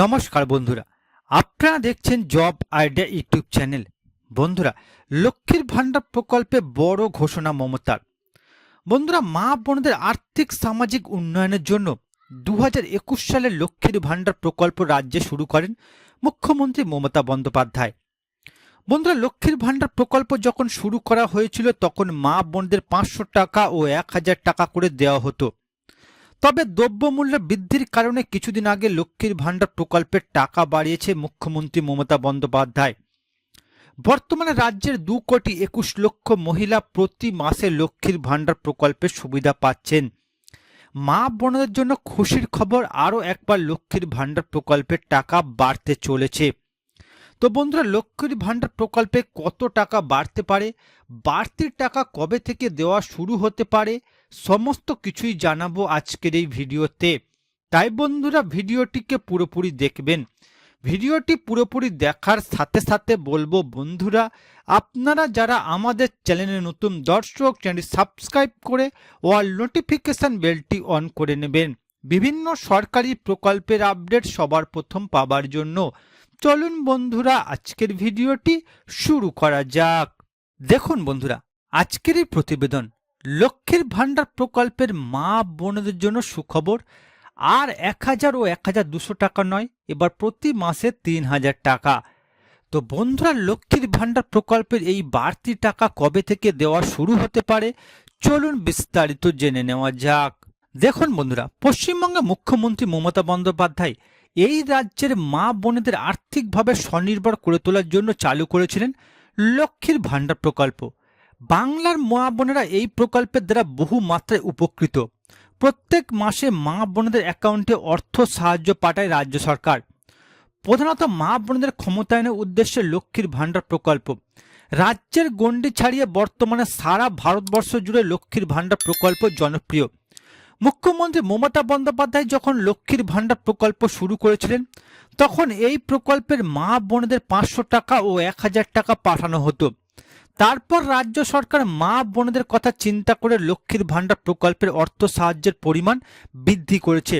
নমস্কার বন্ধুরা, আপনারা দেখছেন জব আইডিয়া ইউটিউব চ্যানেল। বন্ধুরা, লক্ষ্মীর ভাণ্ডার প্রকল্পে বড় ঘোষণা মমতার। বন্ধুরা, মা বোনদের আর্থিক সামাজিক উন্নয়নের জন্য দু হাজার একুশ সালে লক্ষ্মীর ভাণ্ডার প্রকল্প রাজ্যে শুরু করেন মুখ্যমন্ত্রী মমতা বন্দ্যোপাধ্যায়। বন্ধুরা, লক্ষ্মীর ভাণ্ডার প্রকল্প যখন শুরু করা হয়েছিল, তখন মা বোনদের পাঁচশো টাকা ও এক হাজার টাকা করে দেওয়া হতো। তবে দ্রব্যমূল্য বৃদ্ধির কারণে কিছুদিন আগে লক্ষ্মীর ভাণ্ডার প্রকল্পের টাকা বাড়িয়েছে মুখ্যমন্ত্রী মমতা বন্দ্যোপাধ্যায়। বর্তমানে রাজ্যের দু কোটি একুশ লক্ষ মহিলা প্রতি মাসে লক্ষ্মীর ভাণ্ডার প্রকল্পের সুবিধা পাচ্ছেন। মা বোনদের জন্য খুশির খবর, আরও একবার লক্ষ্মীর ভাণ্ডার প্রকল্পের টাকা বাড়তে চলেছে। তো বন্ধুরা, লক্ষ্মীর ভাণ্ডার প্রকল্পে কত টাকা বাড়তে পারে? বাড়তির টাকা কবে থেকে দেওয়া শুরু হতে পারে? সমস্ত কিছুই জানাব আজকের এই ভিডিওতে। তাই বন্ধুরা, ভিডিওটিকে পুরোপুরি দেখবেন। ভিডিওটি পুরোপুরি দেখার সাথে সাথে বলব, বন্ধুরা, আপনারা যারা আমাদের চ্যানেলে নতুন দর্শক, চ্যানেলটি সাবস্ক্রাইব করে ওয়াল নোটিফিকেশন বেলটি অন করে নেবেন। বিভিন্ন সরকারি প্রকল্পের আপডেট সবার প্রথম পাবার জন্য। চলুন বন্ধুরা, আজকের ভিডিওটি শুরু করা যাক। দেখুন বন্ধুরা, আজকের এই প্রতিবেদন লক্ষ্মীর ভাণ্ডার প্রকল্পের মা বোনদের জন্য সুখবর। আর এক হাজার ও এক হাজার দুশো টাকা নয়, এবার প্রতি মাসে তিন হাজার টাকা। তো বন্ধুরা, লক্ষ্মীর ভাণ্ডার প্রকল্পের এই বাড়তি টাকা কবে থেকে দেওয়া শুরু হতে পারে? চলুন বিস্তারিত জেনে নেওয়া যাক। দেখুন বন্ধুরা পশ্চিমবঙ্গে মুখ্যমন্ত্রী মমতা বন্দ্যোপাধ্যায় এই রাজ্যের মা বোনেদের আর্থিকভাবে স্বনির্ভর করে তোলার জন্য চালু করেছিলেন লক্ষ্মীর ভাণ্ডার প্রকল্প। বাংলার মা বোনেরা এই প্রকল্পের দ্বারা বহু মাত্রায় উপকৃত। প্রত্যেক মাসে মা বোনদের অ্যাকাউন্টে অর্থ সাহায্য পাঠায় রাজ্য সরকার। প্রধানত মা বোনদের ক্ষমতায়নের উদ্দেশ্যে লক্ষ্মীর ভাণ্ডার প্রকল্প। রাজ্যের গণ্ডি ছাড়িয়ে বর্তমানে সারা ভারতবর্ষ জুড়ে লক্ষ্মীর ভাণ্ডার প্রকল্প জনপ্রিয়। মুখ্যমন্ত্রী মমতা বন্দ্যোপাধ্যায় যখন লক্ষ্মীর ভাণ্ডার প্রকল্প শুরু করেছিলেন, তখন এই প্রকল্পের মা বোনদের পাঁচশো টাকা ও এক হাজার টাকা পাঠানো হতো। তারপর রাজ্য সরকার মা বোনদের কথা চিন্তা করে লক্ষ্মীর ভাণ্ডার প্রকল্পের অর্থ সাহায্যের পরিমাণ বৃদ্ধি করেছে।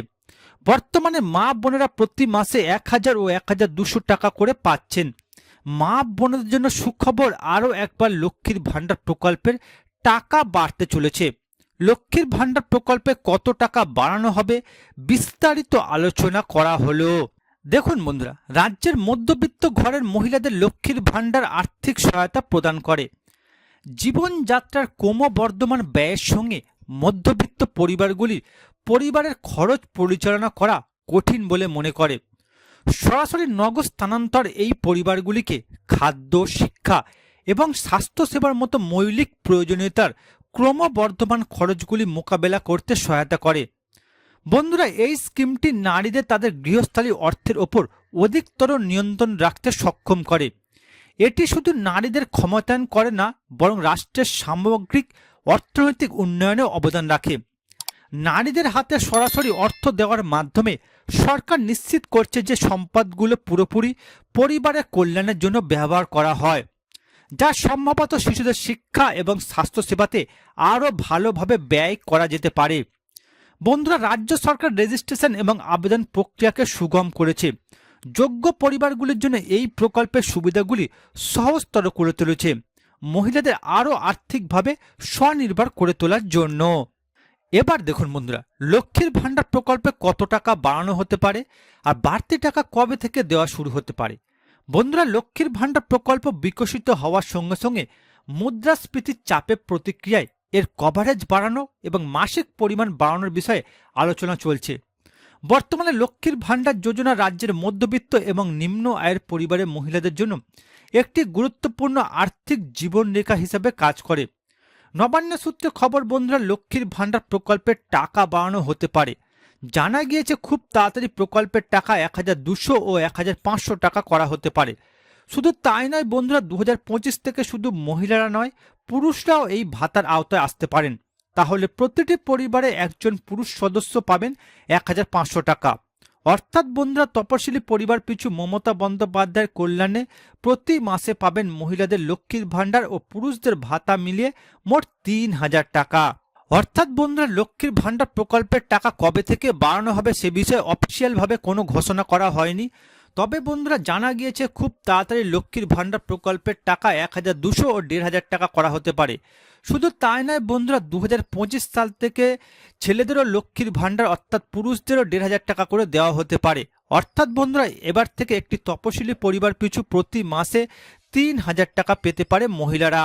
বর্তমানে মা বোনেরা প্রতি মাসে এক হাজার ও এক হাজার দুশো টাকা করে পাচ্ছেন। মা বোনদের জন্য সুখবর আরও একবার লক্ষ্মীর ভাণ্ডার প্রকল্পের টাকা বাড়তে চলেছে। লক্ষ্মীর ভাণ্ডার প্রকল্পে কত টাকা বাড়ানো হবে বিস্তারিত আলোচনা করা হলো। দেখুন বন্ধুরা, রাজ্যের মধ্যবিত্ত ঘরের মহিলাদের লক্ষ্মীর ভাণ্ডার আর্থিক সহায়তা প্রদান করে। জীবনযাত্রার ক্রমবর্ধমান ব্যয়ের সঙ্গে মধ্যবিত্ত পরিবারগুলির পরিবারের খরচ পরিচালনা করা কঠিন বলে মনে করে। সরাসরি নগদ স্থানান্তর এই পরিবারগুলিকে খাদ্য, শিক্ষা এবং স্বাস্থ্যসেবার মতো মৌলিক প্রয়োজনীয়তার ক্রমবর্ধমান খরচগুলি মোকাবেলা করতে সহায়তা করে। বন্ধুরা, এই স্কিমটি নারীদের তাদের গৃহস্থালী অর্থের ওপর অধিকতর নিয়ন্ত্রণ রাখতে সক্ষম করে। এটি শুধু নারীদের ক্ষমতায়ন করে না, বরং রাষ্ট্রের সামগ্রিক অর্থনৈতিক উন্নয়নে অবদান রাখে। নারীদের হাতে সরাসরি অর্থ দেওয়ার মাধ্যমে সরকার নিশ্চিত করছে যে সম্পদগুলো পুরোপুরি পরিবারের কল্যাণের জন্য ব্যবহার করা হয়। যা সম্ভবত শিশুদের শিক্ষা এবং স্বাস্থ্যসেবাতে আরও ভালোভাবে ব্যয় করা যেতে পারে। বন্ধুরা, রাজ্য সরকার রেজিস্ট্রেশন এবং আবেদন প্রক্রিয়াকে সুগম করেছে। যোগ্য পরিবারগুলির জন্য এই প্রকল্পের সুবিধাগুলি সহজতর করে তুলেছে। মহিলাদের আরও আর্থিকভাবে স্বনির্ভর করে তোলার জন্য। এবার দেখুন বন্ধুরা, লক্ষ্মীর ভাণ্ডার প্রকল্পে কত টাকা বাড়ানো হতে পারে আর বাড়তি টাকা কবে থেকে দেওয়া শুরু হতে পারে? বন্ধুরা, লক্ষ্মীর ভাণ্ডার প্রকল্প বিকশিত হওয়ার সঙ্গে সঙ্গে মুদ্রাস্ফীতির চাপে প্রতিক্রিয়ায় এর কভারেজ বাড়ানো এবং মাসিক পরিমাণ বাড়ানোর বিষয়ে আলোচনা চলছে। বর্তমানে লক্ষ্মীর ভাণ্ডার যোজনা রাজ্যের মধ্যবিত্ত এবং নিম্ন আয়ের পরিবারের মহিলাদের জন্য একটি গুরুত্বপূর্ণ আর্থিক জীবনরেখা হিসাবে কাজ করে। নবান্ন সূত্রে খবর, বন্ধুরা, লক্ষ্মীর ভাণ্ডার প্রকল্পের টাকা বাড়ানো হতে পারে। জানা গিয়েছে খুব তাড়াতাড়ি প্রকল্পের টাকা এক হাজার দুশো ও এক হাজার পাঁচশো টাকা করা হতে পারে। শুধু তাই নয় বন্ধুরা দু হাজার পঁচিশ থেকে শুধু মহিলারা নয়, পুরুষরাও এই ভাতার আওতায় আসতে পারেন। তাহলে প্রতিটি পরিবারে একজন পুরুষ সদস্য পাবেন এক হাজার পাঁচশো টাকা। অর্থাৎ বন্ধুরা, তপশিলি পরিবার পিছু মমতা বন্দ্যোপাধ্যায়ের কল্যাণে প্রতি মাসে পাবেন মহিলাদের লক্ষ্মীর ভাণ্ডার ও পুরুষদের ভাতা মিলিয়ে মোট তিন হাজার টাকা। অর্থাৎ বন্ধুরা, লক্ষ্মীর ভাণ্ডার প্রকল্পের টাকা কবে থেকে বাড়ানো হবে সে বিষয়ে অফিসিয়ালভাবে কোনো ঘোষণা করা হয়নি। তবে বন্ধুরা, জানা গিয়েছে খুব তাড়াতাড়ি লক্ষ্মীর ভাণ্ডার প্রকল্পের টাকা এক হাজার দুশো ও দেড় হাজার টাকা করা হতে পারে। শুধু তাই নয় বন্ধুরা, দু পঁচিশ সাল থেকে ছেলেদেরও লক্ষ্মীর ভাণ্ডার অর্থাৎ পুরুষদেরও দেড় হাজার টাকা করে দেওয়া হতে পারে। অর্থাৎ বন্ধুরা, এবার থেকে একটি তপশিলি পরিবার পিছু প্রতি মাসে তিন হাজার টাকা পেতে পারে মহিলারা।